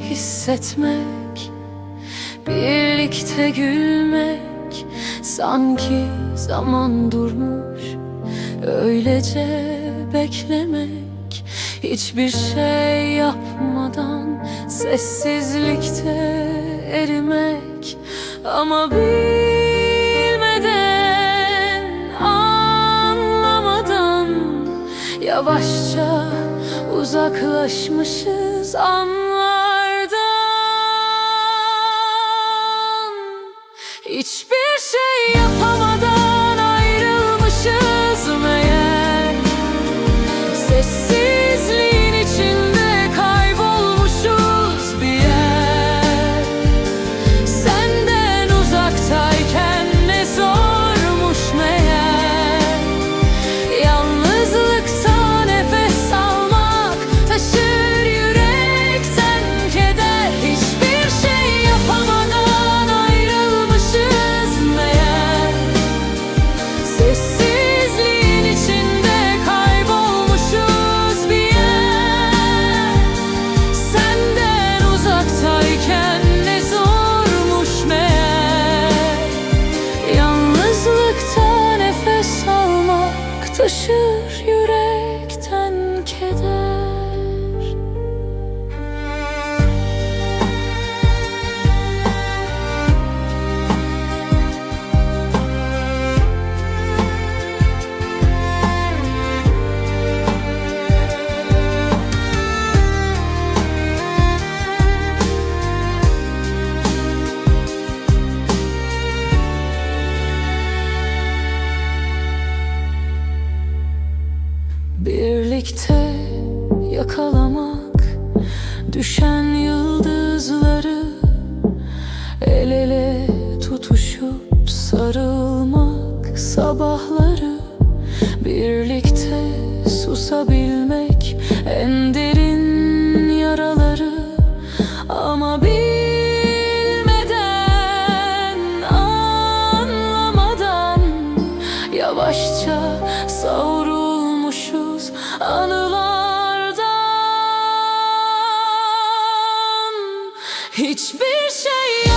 hissetmek Birlikte gülmek Sanki zaman durmuş. Öylece beklemek Hiçbir şey yapmadan Sessizlikte erimek. Ama bilmeden Anlamadan Yavaşça uzaklaşmışız anlardan. Hiçbir Birlikte yakalamak düşen yıldızları El ele tutuşup sarılmak sabahları Birlikte susabilmek en derin Hiçbir şey